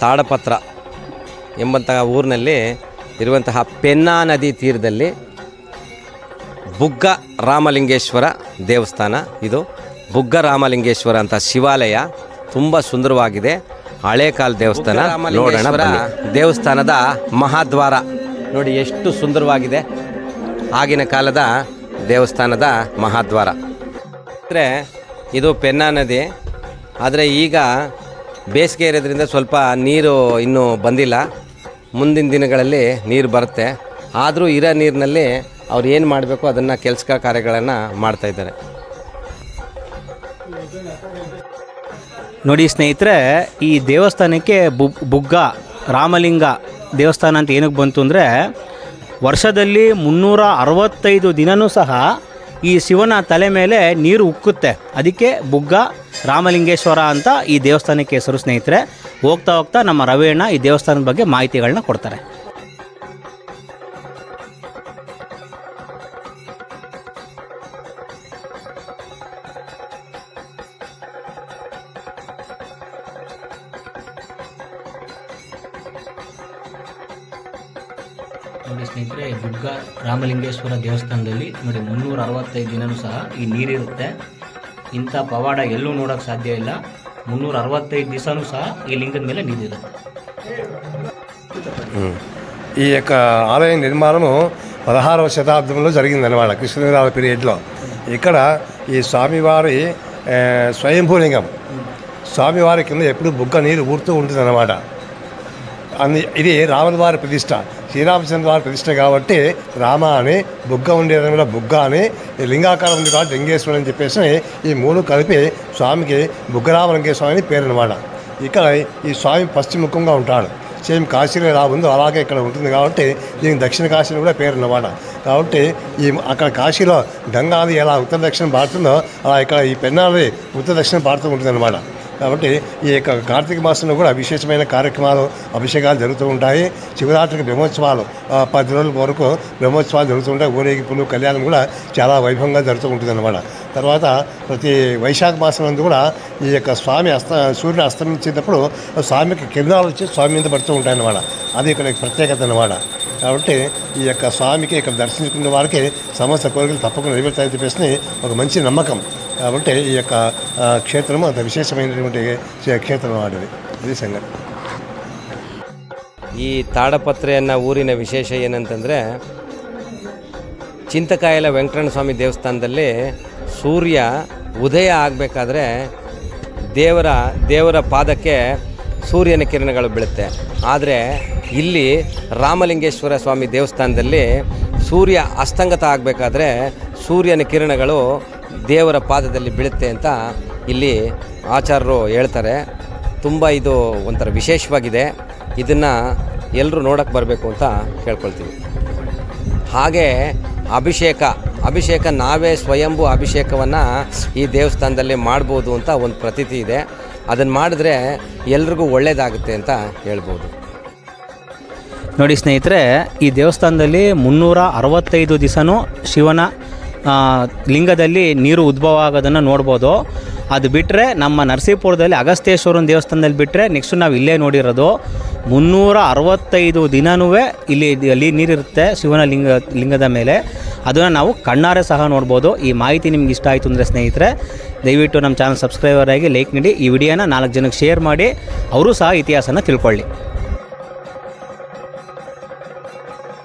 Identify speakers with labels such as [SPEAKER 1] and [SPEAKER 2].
[SPEAKER 1] ತಾಡಪತ್ರ ಎಂಬಂತಹ ಊರಿನಲ್ಲಿ ಇರುವಂತಹ ಪೆನ್ನಾ ನದಿ ತೀರದಲ್ಲಿ ಬುಗ್ಗ ರಾಮಲಿಂಗೇಶ್ವರ ದೇವಸ್ಥಾನ. ಇದು ಬುಗ್ಗ ರಾಮಲಿಂಗೇಶ್ವರ ಅಂತ ಶಿವಾಲಯ. ತುಂಬ ಸುಂದರವಾಗಿದೆ. ಹಳೆ ಕಾಲ ದೇವಸ್ಥಾನ. ನೋಡೋಣ. ದೇವಸ್ಥಾನದ ಮಹಾದ್ವಾರ. ನೋಡಿ ಎಷ್ಟು ಸುಂದರವಾಗಿದೆ. ಆಗಿನ ಕಾಲದ ದೇವಸ್ಥಾನದ ಮಹಾದ್ವಾರ. ಅಂದರೆ ಇದು ಪೆನ್ನಾ ನದಿ. ಆದರೆ ಈಗ ಬೇಸಿಗೆ ಇರೋದ್ರಿಂದ ಸ್ವಲ್ಪ ನೀರು ಇನ್ನೂ ಬಂದಿಲ್ಲ. ಮುಂದಿನ ದಿನಗಳಲ್ಲಿ ನೀರು ಬರುತ್ತೆ. ಆದರೂ ಇರೋ ನೀರಿನಲ್ಲಿ ಅವ್ರು ಏನು ಮಾಡಬೇಕು ಅದನ್ನು ಕೆಲಸ ಕಾರ್ಯಗಳನ್ನು ಮಾಡ್ತಾಯಿದ್ದಾರೆ
[SPEAKER 2] ನೋಡಿ ಸ್ನೇಹಿತರೆ, ಈ ದೇವಸ್ಥಾನಕ್ಕೆ ಬುಗ್ ಬುಗ್ಗ, ರಾಮಲಿಂಗ ದೇವಸ್ಥಾನ ಅಂತ ಏನಕ್ಕೆ ಬಂತು ಅಂದರೆ ವರ್ಷದಲ್ಲಿ ಮುನ್ನೂರ ಅರವತ್ತೈದು ದಿನವೂ ಸಹ ಈ ಶಿವನ ತಲೆ ಮೇಲೆ ನೀರು ಉಕ್ಕುತ್ತೆ. ಅದಕ್ಕೆ ಬುಗ್ಗ, ರಾಮಲಿಂಗೇಶ್ವರ ಅಂತ ಈ ದೇವಸ್ಥಾನಕ್ಕೆ ಹೆಸರು ಸ್ನೇಹಿತರೆ. ಹೋಗ್ತಾ ಹೋಗ್ತಾ ನಮ್ಮ ರವಿಯಣ್ಣ ಈ ದೇವಸ್ಥಾನದ ಬಗ್ಗೆ ಮಾಹಿತಿಗಳನ್ನ ಕೊಡ್ತಾರೆ. ನೋಡಿ ಸ್ನೇಹಿತರೆ ಬುಗ್ಗ ರಾಮಲಿಂಗೇಶ್ವರ ದೇವಸ್ಥಾನದಲ್ಲಿ ನೋಡಿ ಮುನ್ನೂರ ಅರವತ್ತೈದು ದಿನವೂ ಸಹ ಈ ನೀರಿರುತ್ತೆ ಇಂಥ ಪವಾಡ ಎಲ್ಲೂ ನೋಡೋಕ್ಕೆ ಸಾಧ್ಯ ಇಲ್ಲ ಮುನ್ನೂರ ಅರವತ್ತೈದು ದಿವಸನೂ ಸಹ ಈ ಲಿಂಗದ ಮೇಲೆ ನೀರಿರುತ್ತೆ
[SPEAKER 3] ఈ యొక్క ఆలయ నిర్మాణము పదహారవ శతాబ్దంలో జరిగిందనమాట కృష్ణదేవరాయ పీరియడ్లో ఇక్కడ ఈ స్వామివారి ఆ, స్వయంభూలింగం స్వామివారి కింద ఎప్పుడు బుగ్గ నీరు ఊరుతూ ఉంటుందన్నమాట అంది ఇది రాముల వారి ప్రతిష్ట. శ్రీరామచంద్ర వారి ప్రతిష్ట కాబట్టి రామ అని బుగ్గ ఉండేదని కూడా బుగ్గ అని లింగాకారం ఉంది కాబట్టి లింగేశ్వరుడు అని చెప్పేసి ఈ మూడు కలిపి స్వామికి బుగ్గరామ లింగేశ్వరం అని పేరు అనమాట ఇక్కడ ఈ స్వామి పశ్చిముఖంగా ఉంటాడు. సేమ్ కాశీలో ఎలా ఉందో అలాగే ఇక్కడ ఉంటుంది కాబట్టి దీనికి దక్షిణ కాశీని కూడా పేరు అన్నమాట కాబట్టి ఈ అక్కడ కాశీలో గంగా నది ఎలా ఉత్తర దక్షిణ భారతంలో అలా ఇక్కడ ఈ పెన్నాది ఉత్తర దక్షిణ భారతం ఉంటుంది కాబట్టి ఈ యొక్క కార్తీక మాసంలో కూడా విశేషమైన కార్యక్రమాలు అభిషేకాలు జరుగుతూ ఉంటాయి. శివరాత్రికి బ్రహ్మోత్సవాలు పది రోజుల వరకు బ్రహ్మోత్సవాలు జరుగుతుంటాయి ఊరేగింపులు కళ్యాణం కూడా చాలా వైభవంగా జరుగుతూ ఉంటుంది అనమాట తర్వాత ప్రతి వైశాఖ మాసం నందు కూడా ఈ యొక్క స్వామి అస్త సూర్యుడు అస్తమించేటప్పుడు స్వామికి కిరణాలు వచ్చి స్వామి మీద పడుతూ ఉంటాయి అన్నమాట అది ఇక్కడ ప్రత్యేకత అన్నమాట. కాబట్టి ఈ యొక్క స్వామికి ఇక్కడ దర్శించుకున్న వారికి సమస్త కోరికలు తప్పకుండా నెరవేరుతాయని చెప్పేసి ఒక మంచి నమ్మకం. కాబట్టి ఈ యొక్క ఆ, క్షేత్రము అంత విశేషమైనటువంటి క్షేత్రం వాడిది ఇది సంగతి
[SPEAKER 1] ಈ ತಾಡಪತ್ರೆ ಅನ್ನೋ ಊರಿನ ವಿಶೇಷ ಏನಂತಂದರೆ ಚಿಂತಕಾಯಲ ವೆಂಕಟರಮಣ ಸ್ವಾಮಿ ದೇವಸ್ಥಾನದಲ್ಲಿ ಸೂರ್ಯ ಉದಯ ಆಗಬೇಕಾದ್ರೆ ದೇವರ ದೇವರ ಪಾದಕ್ಕೆ ಸೂರ್ಯನ ಕಿರಣಗಳು ಬೀಳುತ್ತೆ ಆದರೆ ಇಲ್ಲಿ ರಾಮಲಿಂಗೇಶ್ವರ ಸ್ವಾಮಿ ದೇವಸ್ಥಾನದಲ್ಲಿ ಸೂರ್ಯ ಅಸ್ತಂಗತ ಆಗಬೇಕಾದ್ರೆ ಸೂರ್ಯನ ಕಿರಣಗಳು ದೇವರ ಪಾದದಲ್ಲಿ ಬೀಳುತ್ತೆ ಅಂತ ಇಲ್ಲಿ ಆಚಾರ್ಯರು ಹೇಳ್ತಾರೆ. ತುಂಬ ಇದು ಒಂಥರ ವಿಶೇಷವಾಗಿದೆ. ಇದನ್ನು ಎಲ್ಲರೂ ನೋಡಕ್ಕೆ ಬರಬೇಕು ಅಂತ ಕೇಳ್ಕೊಳ್ತೀವಿ ಹಾಗೆ ಅಭಿಷೇಕ ಅಭಿಷೇಕ ನಾವೇ ಸ್ವಯಂಭೂ ಅಭಿಷೇಕವನ್ನು ಈ ದೇವಸ್ಥಾನದಲ್ಲಿ ಮಾಡ್ಬೋದು ಅಂತ ಒಂದು ಪ್ರತೀತಿ ಇದೆ. ಅದನ್ನು ಮಾಡಿದ್ರೆ ಎಲ್ರಿಗೂ ಒಳ್ಳೆಯದಾಗುತ್ತೆ ಅಂತ ಹೇಳ್ಬೋದು.
[SPEAKER 2] ನೋಡಿ ಸ್ನೇಹಿತರೆ, ಈ ದೇವಸ್ಥಾನದಲ್ಲಿ ಮುನ್ನೂರ ಅರವತ್ತೈದು ದಿವಸನೂ ಶಿವನ ಲಿಂಗದಲ್ಲಿ ನೀರು ಉದ್ಭವ ಆಗೋದನ್ನು ನೋಡ್ಬೋದು. ಅದು ಬಿಟ್ಟರೆ ನಮ್ಮ ನರಸೀಪುರದಲ್ಲಿ ಅಗಸ್ತೇಶ್ವರನ ದೇವಸ್ಥಾನದಲ್ಲಿ ಬಿಟ್ಟರೆ ನೆಕ್ಸ್ಟ್ ನಾವು ಇಲ್ಲೇ ನೋಡಿರೋದು. ಮುನ್ನೂರ ಅರವತ್ತೈದು ದಿನವೂ ಇಲ್ಲಿ ಅಲ್ಲಿ ನೀರಿರುತ್ತೆ ಶಿವನ ಲಿಂಗ, ಲಿಂಗದ ಮೇಲೆ. ಅದನ್ನು ನಾವು ಕಣ್ಣಾರೆ ಸಹ ನೋಡ್ಬೋದು. ಈ ಮಾಹಿತಿ ನಿಮ್ಗೆ ಇಷ್ಟ ಆಯಿತು ಅಂದರೆ ಸ್ನೇಹಿತರೆ, ದಯವಿಟ್ಟು ನಮ್ಮ ಚಾನಲ್ ಸಬ್ಸ್ಕ್ರೈಬರ್ ಆಗಿ ಲೈಕ್ ನೀಡಿ. ಈ ವಿಡಿಯೋನ ನಾಲ್ಕು ಜನಕ್ಕೆ ಶೇರ್ ಮಾಡಿ. ಅವರು ಸಹ ಇತಿಹಾಸನ ತಿಳ್ಕೊಳ್ಳಿ.